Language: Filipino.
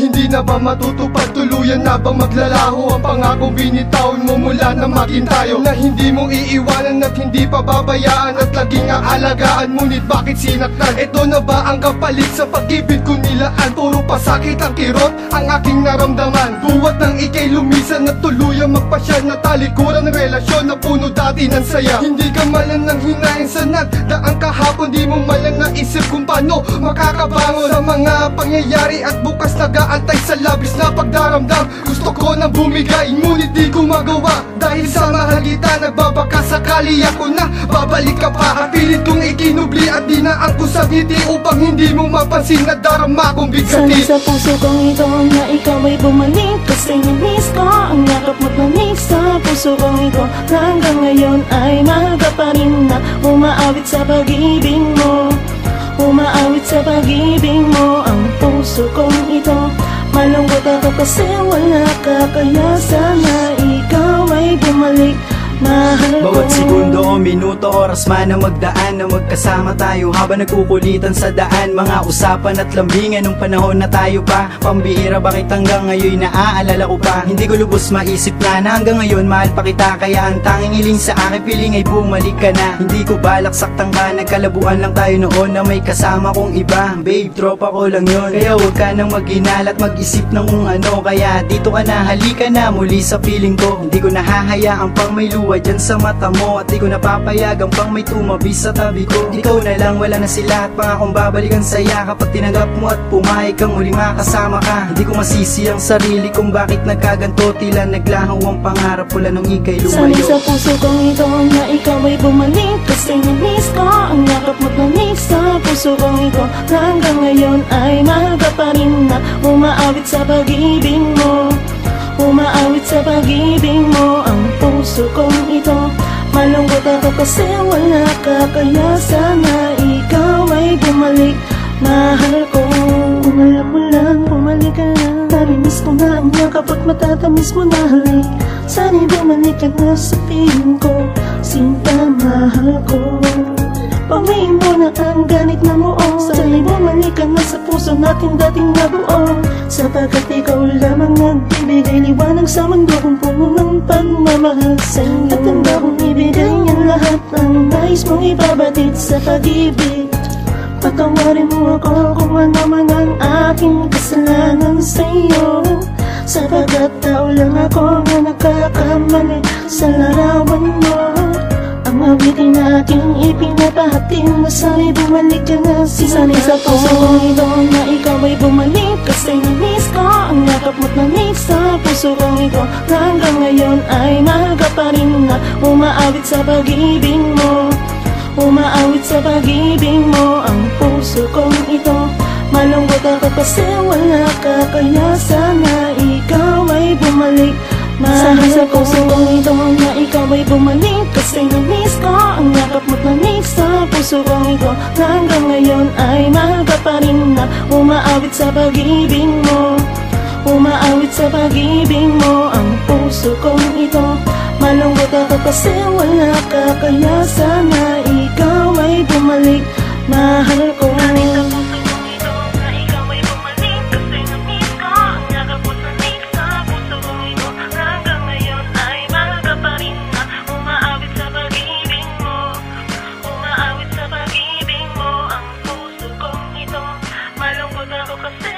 Hindi na ba matutupad tuluyan na bang maglalaho Ang pangakong binitaon mo mula na maging tayo? Na hindi mo iiwanan at hindi pa babayaan At laging aalagaan Ngunit bakit sinaktan? Ito na ba ang kapalit sa pag-ibig ko nilaan? Puro pasakit ang kirot ang aking naramdaman. Buwat ng ikay lumisan at tuluyan magpasya Na talikuran ng relasyon na puno dati ng saya. Hindi ka malan ng hinahin sa nagdaang kahapon Di mo malan naisip kung paano makakabangon. Sa mga pangyayari at bukas nag-aantay sa labis na pagdaramdam. Gusto ko na bumigay ngunit di ko magawa Dahil sa mahal nagbabaka sakali ako na babalik ka pa. At pilit kong ikinubli at dinaan ko sa ngiti Upang hindi mo mapansin na darama kong Sana bigati sa puso kong ito na ikaw ay bumalik. Kasi namiss ko ang yakap mo't manig sa puso kong ito Na hanggang ngayon ay mahaba pa rin na Umaawit sa pag-ibig mo. Umaawit sa pag-ibig mo. Ang puso kong ito Malungkot ako kasi wala ka Kaya sana ikaw ay bumalik Mahal Bawat segundo o minuto, oras man na magdaan Na magkasama tayo habang nagkukulitan sa daan. Mga usapan at lambingan nung panahon na tayo pa. Pambihira bakit hanggang ngayon naaalala ko pa? Hindi ko lubos maisip na na hanggang ngayon mahal pa kita. Kaya ang tanging iling sa akin piling ay bumalik ka na. Hindi ko balak saktang ka, nagkalabuan lang tayo noon Na may kasama kong iba, babe tropa ko lang yon Kaya huwag ka nang maghinal at mag-isip ng kung ano. Kaya dito ka na, halika na muli sa piling ko. Hindi ko nahahayaan pang may luwa dyan sa mata mo. At di ko napapayagan pang may tumabi sa tabi ko. Ikaw na lang, wala na sila. At pangakong babalikan saya Kapag tinanggap mo at pumayag kang muli makasama ka. Hindi ko masisi ang sarili kung bakit nagkaganto. Tila naglahaw ang pangarap pula nung ikay lumayo. Sa puso kong ito na ikaw ay bumalik. Kasi namiss ko ang yakap mo't manig sa puso kong ito. Hanggang ngayon ay mahaba pa rin na Umaawit sa pag-ibig mo Umaawit sa pag-ibig mo Ang puso kong ito. Malungkot ako kasi wala ka Kaya sana ikaw ay bumalik. Mahal ko. Kung alam mo lang, bumalik ka. Na Namimiss ko na ang yakap at matatamis mo na halik. Sana'y bumalik ka na sa piling ko. Sinta, mahal ko. Pawiin mo na ang ganit na mo Sana'y bumalik ka na sa puso natin dating nabuo. Sapagkat ikaw lamang nagbibigay liwanag sa mundo Kung puno ng pagmamahal sa'yo. At handa kong ibigay ang lahat ng nais mong ibabatid sa pag-ibig. Patawarin mo ako kung ano man ang aking kasalanan sa'yo. Sapagkat tao lang ako na nagkakamali sa larawan mo. Ang awitin aking ipinapahatid na sana'y bumalik ka na Sana'y sa puso ito na ikaw ay bumalik. Kasi namiss ko ang yakap mo't nanig sa puso kong ito. Na hanggang ngayon ay mahal pa rin na. Umaawit sa pag-ibig mo. Umaawit sa pag-ibig mo Ang puso kong ito. Malungkot ako kasi wala ka Kaya sana ikaw ay bumalik. Sana sa puso kong ito na ikaw ay bumalik. Kasi namiss ko ang yakap mo't nanig sa puso kong ito. Na hanggang ngayon ay mahal pa rin na. Umaawit sa pag-ibig mo Umaawit sa pag-ibig mo Ang puso kong ito. Malungkot ako kasi wala ka Kaya sana ikaw ay bumalik. Mahal ko Malungkot ako kasi